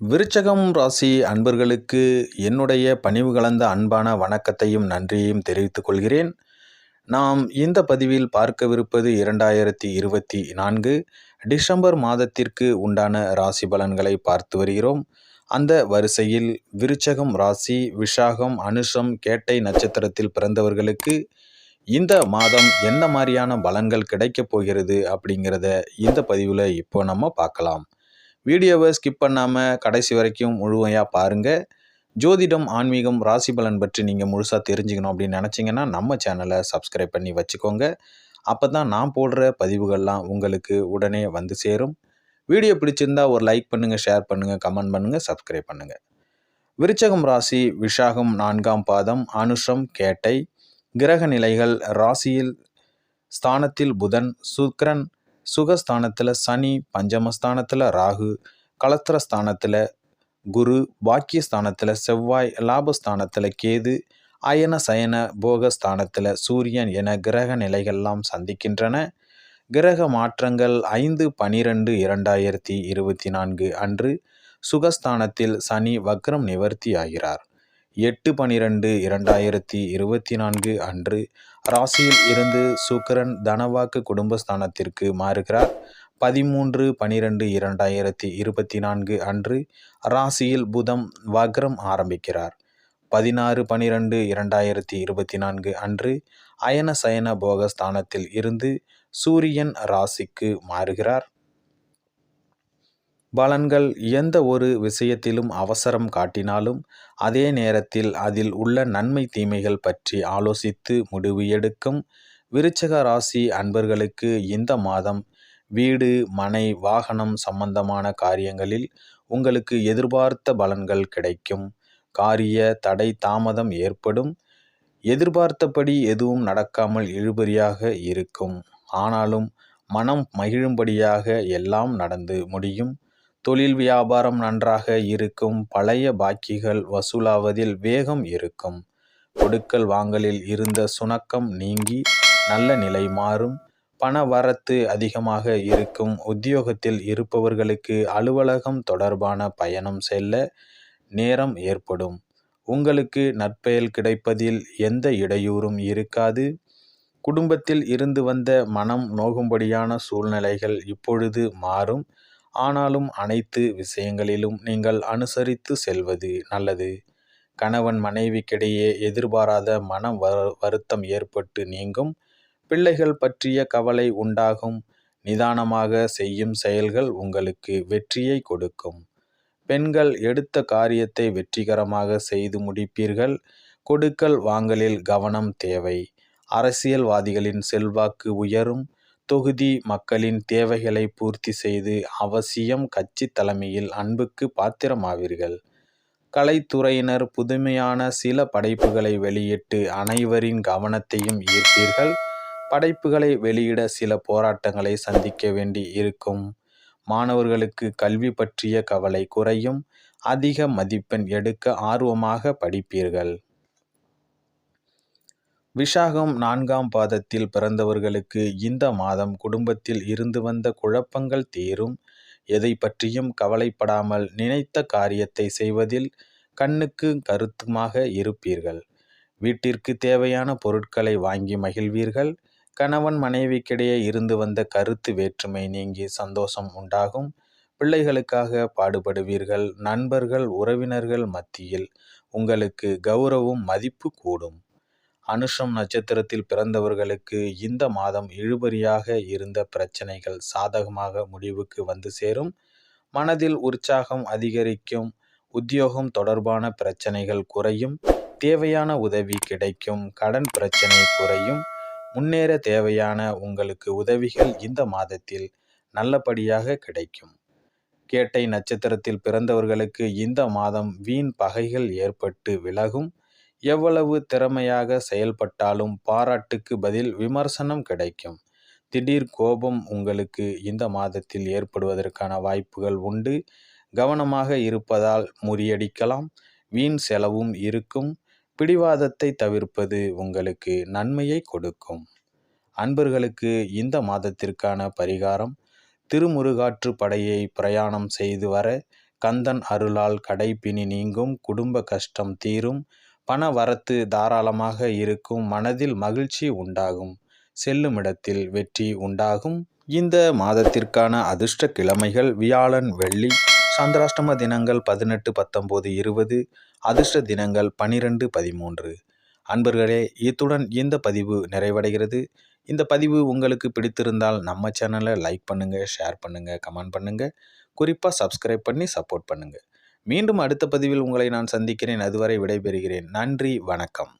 விருச்சகம் ராசி அன்பர்களுக்கு என்னுடைய பணிவு கலந்த அன்பான வணக்கத்தையும் நன்றியையும் தெரிவித்துக் கொள்கிறேன். நாம் இந்த பதிவில் பார்க்கவிருப்பது இரண்டாயிரத்தி இருபத்தி நான்கு டிசம்பர் மாதத்திற்கு உண்டான ராசி பலன்களை பார்த்து வருகிறோம். அந்த வரிசையில் விருச்சகம் ராசி விஷாகம் அனுஷம் கேட்டை நட்சத்திரத்தில் பிறந்தவர்களுக்கு இந்த மாதம் என்ன மாதிரியான பலன்கள் கிடைக்கப் போகிறது அப்படிங்கிறத இந்த பதிவில் இப்போ நம்ம பார்க்கலாம். வீடியோவை ஸ்கிப் பண்ணாமல் கடைசி வரைக்கும் முழுமையாக பாருங்கள் ஜோதிடம் ஆன்மீகம் ராசி பலன் பற்றி நீங்கள் முழுசாக தெரிஞ்சுக்கணும் அப்படின்னு நினச்சிங்கன்னா நம்ம சேனலை சப்ஸ்கிரைப் பண்ணி வச்சுக்கோங்க. அப்போ தான் நான் போடுற பதிவுகள்லாம் உங்களுக்கு உடனே வந்து சேரும். வீடியோ பிடிச்சிருந்தா ஒரு லைக் பண்ணுங்கள் ஷேர் பண்ணுங்கள் கமெண்ட் பண்ணுங்கள் சப்ஸ்கிரைப் பண்ணுங்கள் விருச்சகம் ராசி விஷாகம் நான்காம் பாதம் அனுஷம் கேட்டை கிரக நிலைகள் ராசியில் ஸ்தானத்தில் புதன் சுக்ரன் சுகஸ்தானத்தில் சனி பஞ்சமஸ்தானத்தில் ராகு கலத்திரஸ்தானத்தில் குரு பாக்கியஸ்தானத்தில் செவ்வாய் லாபஸ்தானத்தில் கேது அயன சயன போகஸ்தானத்தில் சூரியன் என கிரக நிலைகள்லாம் சந்திக்கின்றன. கிரக மாற்றங்கள் ஐந்து பனிரெண்டு இரண்டாயிரத்தி இருபத்தி நான்கு அன்று சுகஸ்தானத்தில் சனி வக்ரம் நிவர்த்தி ஆகிறார். எட்டு பனிரெண்டு இரண்டாயிரத்தி இருபத்தி நான்கு அன்று ராசியில் இருந்து சுக்கரன் தனவாக்கு குடும்பஸ்தானத்திற்கு மாறுகிறார். பதிமூன்று பனிரெண்டு இரண்டாயிரத்தி இருபத்தி நான்கு அன்று ராசியில் புதம் வக்ரம் ஆரம்பிக்கிறார். பதினாறு பனிரெண்டு இரண்டாயிரத்தி இருபத்தி நான்கு அன்று அயன சயன போகஸ்தானத்தில் இருந்து சூரியன் ராசிக்கு மாறுகிறார். பலன்கள் எந்த ஒரு விஷயத்திலும் அவசரம் காட்டினாலும் அதே நேரத்தில் அதில் உள்ள நன்மை தீமைகள் பற்றி ஆலோசித்து முடிவு எடுக்கும் விருச்சக ராசி அன்பர்களுக்கு இந்த மாதம் வீடு மனை வாகனம் சம்பந்தமான காரியங்களில் உங்களுக்கு எதிர்பார்த்த பலன்கள் கிடைக்கும். காரிய தடை தாமதம் ஏற்படும். எதிர்பார்த்தபடி எதுவும் நடக்காமல் இழுபறியாக இருக்கும். ஆனாலும் மனம் மகிழும்படியாக எல்லாம் நடந்து முடியும். தொழில் வியாபாரம் நன்றாக இருக்கும் பழைய பாக்கிகள் வசூலாவதில் வேகம் இருக்கும். கொடுக்கல் வாங்கலில் இருந்த சுணக்கம் நீங்கி நல்ல நிலை மாறும். பண வரத்து அதிகமாக இருக்கும். உத்தியோகத்தில் இருப்பவர்களுக்கு அலுவலகம் தொடர்பான பயணம் செல்ல நேரம் ஏற்படும். உங்களுக்கு நற்பெயல் கிடைப்பதில் எந்த இடையூறும் இருக்காது. குடும்பத்தில் இருந்து வந்த மனம் நோகும்படியான சூழ்நிலைகள் இப்பொழுது மாறும். ஆனாலும் அனைத்து விஷயங்களிலும் நீங்கள் அனுசரித்து செல்வது நல்லது. கணவன் மனைவிக்கிடையே எதிர்பாராத மன வருத்தம் ஏற்பட்டு நீங்கும். பிள்ளைகள் பற்றிய கவலை உண்டாகும். நிதானமாக செய்யும் செயல்கள் உங்களுக்கு வெற்றியை கொடுக்கும். பெண்கள் எடுத்த காரியத்தை வெற்றிகரமாக செய்து முடிப்பீர்கள். கொடுக்கல் வாங்கலில் கவனம் தேவை. அரசியல்வாதிகளின் செல்வாக்கு உயரும். தொகுதி மக்களின் தேவைகளை பூர்த்தி செய்து அவசியம் கட்சி தலைமையில் அன்புக்கு பாத்திரமாவீர்கள். கலைத்துறையினர் புதுமையான சில படைப்புகளை வெளியிட்டு அனைவரின் கவனத்தையும் ஈர்ப்பீர்கள். படைப்புகளை வெளியிட சில போராட்டங்களை சந்திக்க வேண்டி இருக்கும். மாணவர்களுக்கு கல்வி பற்றிய கவலை குறையும். அதிக மதிப்பெண் எடுக்க ஆர்வமாக படிப்பீர்கள். விஷாகம் நான்காம் பாதத்தில் பிறந்தவர்களுக்கு இந்த மாதம் குடும்பத்தில் இருந்து வந்த குழப்பங்கள் தீரும். எதை பற்றியும் கவலைப்படாமல் நினைத்த காரியத்தை செய்வதில் கண்ணுக்கு கருத்துமாக இருப்பீர்கள். வீட்டிற்கு தேவையான பொருட்களை வாங்கி மகிழ்வீர்கள். கணவன் மனைவிக்கிடையே இருந்து வந்த கருத்து வேற்றுமை நீங்கி சந்தோஷம் உண்டாகும். பிள்ளைகளுக்காக பாடுபடுவீர்கள். நண்பர்கள் உறவினர்கள் மத்தியில் உங்களுக்கு கௌரவம் மதிப்பு கூடும். அனுஷம் நட்சத்திரத்தில் பிறந்தவர்களுக்கு இந்த மாதம் இழுபறியாக இருந்த பிரச்சனைகள் சாதகமாக முடிவுக்கு வந்து சேரும். மனதில் உற்சாகம் அதிகரிக்கும் உத்தியோகம் தொடர்பான பிரச்சனைகள் குறையும் தேவையான உதவி கிடைக்கும் கடன் பிரச்சனை குறையும் முன்னேற தேவையான உங்களுக்கு உதவிகள் இந்த மாதத்தில் நல்லபடியாக கிடைக்கும். கேட்டை நட்சத்திரத்தில் பிறந்தவர்களுக்கு இந்த மாதம் வீண் பகைகள் ஏற்பட்டு விலகும். எவ்வளவு திறமையாக செயல்பட்டாலும் பாராட்டுக்கு பதில் விமர்சனம் கிடைக்கும். திடீர் கோபம் உங்களுக்கு இந்த மாதத்தில் ஏற்படுவதற்கான வாய்ப்புகள் உண்டு. கவனமாக இருப்பதால் முறியடிக்கலாம். வீண் செலவும் இருக்கும். பிடிவாதத்தை தவிர்ப்பது உங்களுக்கு நன்மையை கொடுக்கும். அன்பர்களுக்கு இந்த மாதத்திற்கான பரிகாரம் திருமுருகாற்று படையை பிரயாணம் செய்து வர கந்தன் அருளால் கடைப்பிணி நீங்கும் குடும்ப கஷ்டம் தீரும் பண வரத்து தாராளமாக இருக்கும் மனதில் மகிழ்ச்சி உண்டாகும். செல்லும் இடத்தில் வெற்றி உண்டாகும். இந்த மாதத்திற்கான அதிர்ஷ்ட கிழமைகள் வியாழன் வெள்ளி சந்திராஷ்டம தினங்கள் பதினெட்டு பத்தொம்போது இருபது அதிர்ஷ்ட தினங்கள் பனிரெண்டு பதிமூன்று. அன்பர்களே இத்துடன் இந்த பதிவு நிறைவடைகிறது. இந்த பதிவு உங்களுக்கு பிடித்திருந்தால் நம்ம சேனலை லைக் பண்ணுங்கள் ஷேர் பண்ணுங்கள் கமெண்ட் பண்ணுங்கள் குறிப்பாக சப்ஸ்கிரைப் பண்ணி சப்போர்ட் பண்ணுங்கள் மீண்டும் அடுத்த பதிவில் உங்களை நான் சந்திக்கிறேன். அதுவரை விடைபெறுகிறேன். நன்றி வணக்கம்.